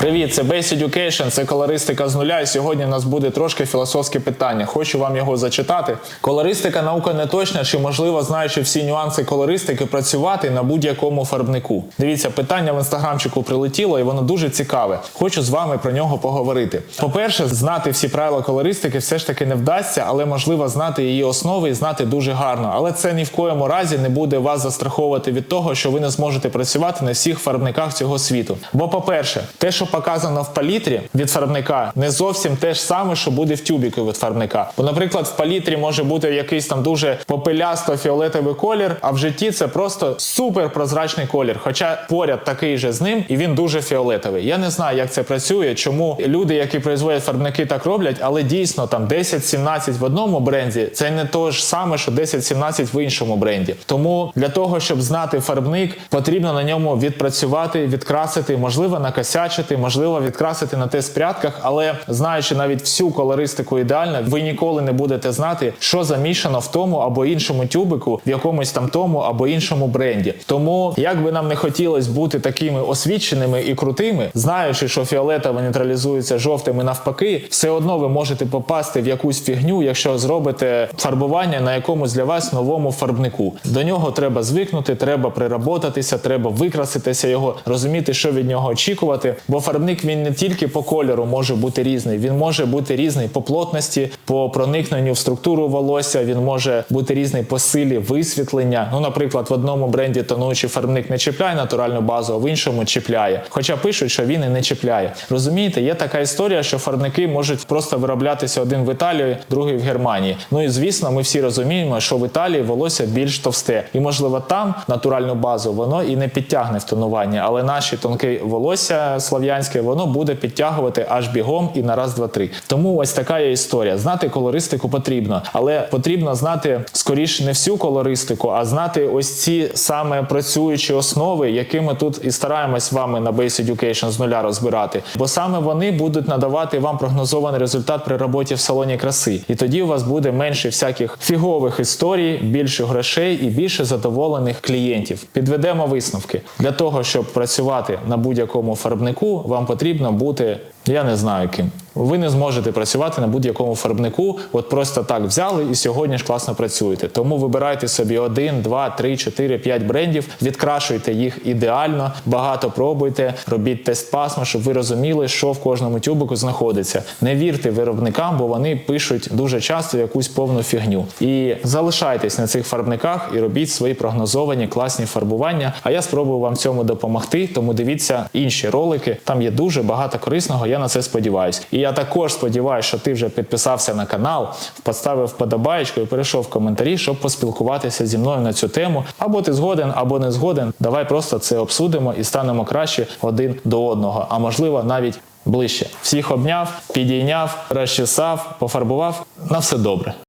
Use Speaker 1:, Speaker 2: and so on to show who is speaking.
Speaker 1: Привіт, це Base Education, це колористика з нуля. І сьогодні у нас буде трошки філософське питання. Хочу вам його зачитати. Колористика наука не точна, чи можливо, знаючи всі нюанси колористики, працювати на будь-якому фарбнику. Дивіться, питання в інстаграмчику прилетіло, і воно дуже цікаве. Хочу з вами про нього поговорити. По-перше, знати всі правила колористики все ж таки не вдасться, але можливо знати її основи і знати дуже гарно. Але це ні в коєму разі не буде вас застраховувати від того, що ви не зможете працювати на всіх фарбниках цього світу. Бо, по-перше, те, що показано в палітрі від фарбника, не зовсім те ж саме, що буде в тюбіку від фарбника. Бо, наприклад, в палітрі може бути якийсь там дуже попелясто фіолетовий колір, а в житті це просто супер прозрачний колір. Хоча поряд такий же з ним, і він дуже фіолетовий. Я не знаю, як це працює, чому люди, які производять фарбники, так роблять, але дійсно там 10-17 в одному бренді це не то ж саме, що 10-17 в іншому бренді. Тому для того, щоб знати фарбник, потрібно на ньому відпрацювати, відкрасити, можливо, накосячити, можливо, відкрасити на тест-прядках, але знаючи навіть всю колористику ідеально, ви ніколи не будете знати, що замішано в тому або іншому тюбику, в якомусь там тому або іншому бренді. Тому, як би нам не хотілося бути такими освіченими і крутими, знаючи, що фіолетове нейтралізується жовтим і навпаки, все одно ви можете попасти в якусь фігню, якщо зробите фарбування на якомусь для вас новому фарбнику. До нього треба звикнути, треба приработатися, треба викраситися його, розуміти, що від нього очікувати. Бо фарбник він не тільки по кольору може бути різний, він може бути різний по плотності, по проникненню в структуру волосся. Він може бути різний по силі висвітлення. Ну, наприклад, в одному бренді тонуючий фарбник не чіпляє натуральну базу, а в іншому чіпляє. Хоча пишуть, що він і не чіпляє. Розумієте, є така історія, що фарбники можуть просто вироблятися один в Італії, другий в Германії. Ну і звісно, ми всі розуміємо, що в Італії волосся більш товсте, і можливо там натуральну базу воно і не підтягне в тонуванні, але наші тонке волосся слов'янське воно буде підтягувати аж бігом і на раз, два, три. Тому ось така є історія. Знати колористику потрібно, але потрібно знати скоріше не всю колористику, а знати ось ці саме працюючі основи, які ми тут і стараємось вами на Base Education з нуля розбирати. Бо саме вони будуть надавати вам прогнозований результат при роботі в салоні краси. І тоді у вас буде менше всяких фігових історій, більше грошей і більше задоволених клієнтів. Підведемо висновки для того, щоб працювати на будь-якому фарбнику, вам потрібно бути. Я не знаю ким. Ви не зможете працювати на будь-якому фарбнику, от просто так взяли і сьогодні ж класно працюєте. Тому вибирайте собі один, два, три, чотири, п'ять брендів, відкрашуйте їх ідеально, багато пробуйте, робіть тест пасма, щоб ви розуміли, що в кожному тюбику знаходиться. Не вірте виробникам, бо вони пишуть дуже часто якусь повну фігню. І залишайтесь на цих фарбниках і робіть свої прогнозовані класні фарбування. А я спробую вам цьому допомогти. Тому дивіться інші ролики. Там є дуже багато корисного. Я на це сподіваюся. І я також сподіваюся, що ти вже підписався на канал, поставив вподобаєчку і перейшов в коментарі, щоб поспілкуватися зі мною на цю тему. Або ти згоден, або не згоден. Давай просто це обсудимо і станемо краще один до одного. А можливо, навіть ближче. Всіх обняв, підійняв, розчесав, пофарбував. На все добре.